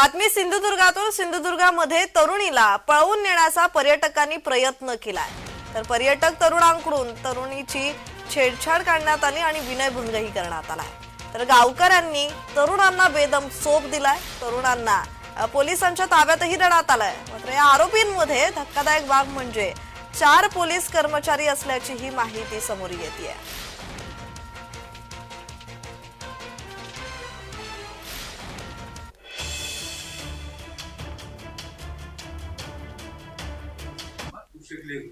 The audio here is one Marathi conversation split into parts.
बातमी सिंधुदुर्गातून सिंधुदुर्गामध्ये तरुणीला पळवून नेण्याचा पर्यटकांनी प्रयत्न केलाय. तर पर्यटक तरुणांकडून तरुणीची छेडछाड काढण्यात आली आणि विनयभंगही करण्यात आलाय. तर गावकऱ्यांनी तरुणांना बेदम सोप दिलाय. तरुणांना पोलिसांच्या ताब्यातही देण्यात आलाय. मात्र या आरोपींमध्ये धक्कादायक बाब म्हणजे चार पोलीस कर्मचारी असल्याची ही माहिती समोर येते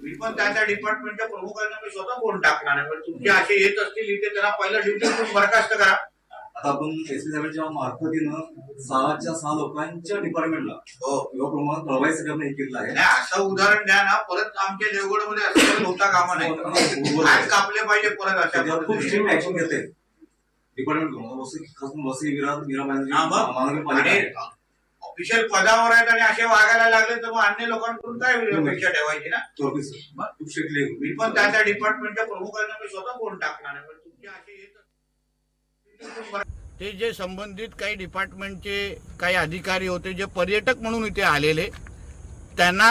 मी पण त्याच्या डिपार्टमेंटच्या प्रमुखांना मी स्वतः फोन टाकणार आहे. पण तुमचे असे येत असतील इथे त्यांना पहिलं ड्युटी बरखास्त करा. आता आपण एसपी साहेबांच्या मार्फतीनं सहाच्या सहा लोकांच्या डिपार्टमेंटला हो. किंवा प्रमाणात कळवायसाठी आपण हे केलं आहे. नाही असं उदाहरण द्या ना. परत आमच्या देवगडमध्ये असं होता कामा नाही. हात कापले पाहिजे परत अशा त्याच्यावर खूप पद्धतीने. स्ट्रिक्ट ऍक्शन घेते डिपार्टमेंट खास करून वसई विरा विरा. महानगरपालिका आणि आहे. ऑफिशियल पदावर आहेत आणि असे वागायला लागले तर मग अन्य लोकांकडून काय अपेक्षा ठेवायची ना? स्ट्रिक्टली मी पण त्याच्या डिपार्टमेंटच्या प्रमुखांना मी स्वतः फोन टाकणार आहे. पण तुमचे असे ते जे संबंधित काही डिपार्टमेंटचे काही अधिकारी होते जे पर्यटक म्हणून इथे आलेले त्यांना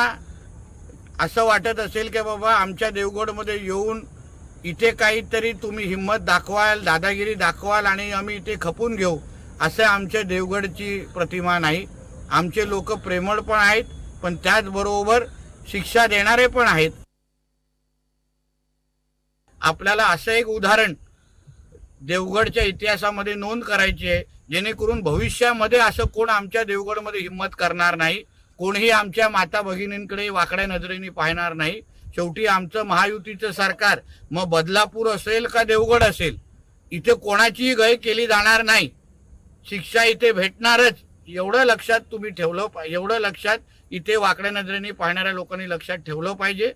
असं वाटत असेल की बाबा आमच्या देवगडमध्ये येऊन इथे काहीतरी तुम्ही हिंमत दाखवाल दादागिरी दाखवाल आणि आम्ही इथे खपून घेऊ असं आमच्या देवगडची प्रतिमा नाही. आमचे लोक प्रेमळ पण आहेत पण त्याचबरोबर शिक्षा देणारे पण आहेत. आपल्याला असं एक उदाहरण देवगडच्या इतिहासामध्ये नोंद करायची आहे जेणेकरून भविष्यामध्ये असं कोण आमच्या देवगडमध्ये हिंमत करणार नाही कोणीही आमच्या माता भगिनींकडे वाकड्या नजरेने पाहणार नाही. शेवटी आमचं महायुतीचं सरकार मग बदलापूर असेल का देवगड असेल इथे कोणाचीही गय केली जाणार नाही. शिक्षा इथे भेटणारच. एवढं लक्षात तुम्ही ठेवलं एवढं लक्षात इथे वाकड्या नजरेने पाहणाऱ्या लोकांनी लक्षात ठेवलं पाहिजे.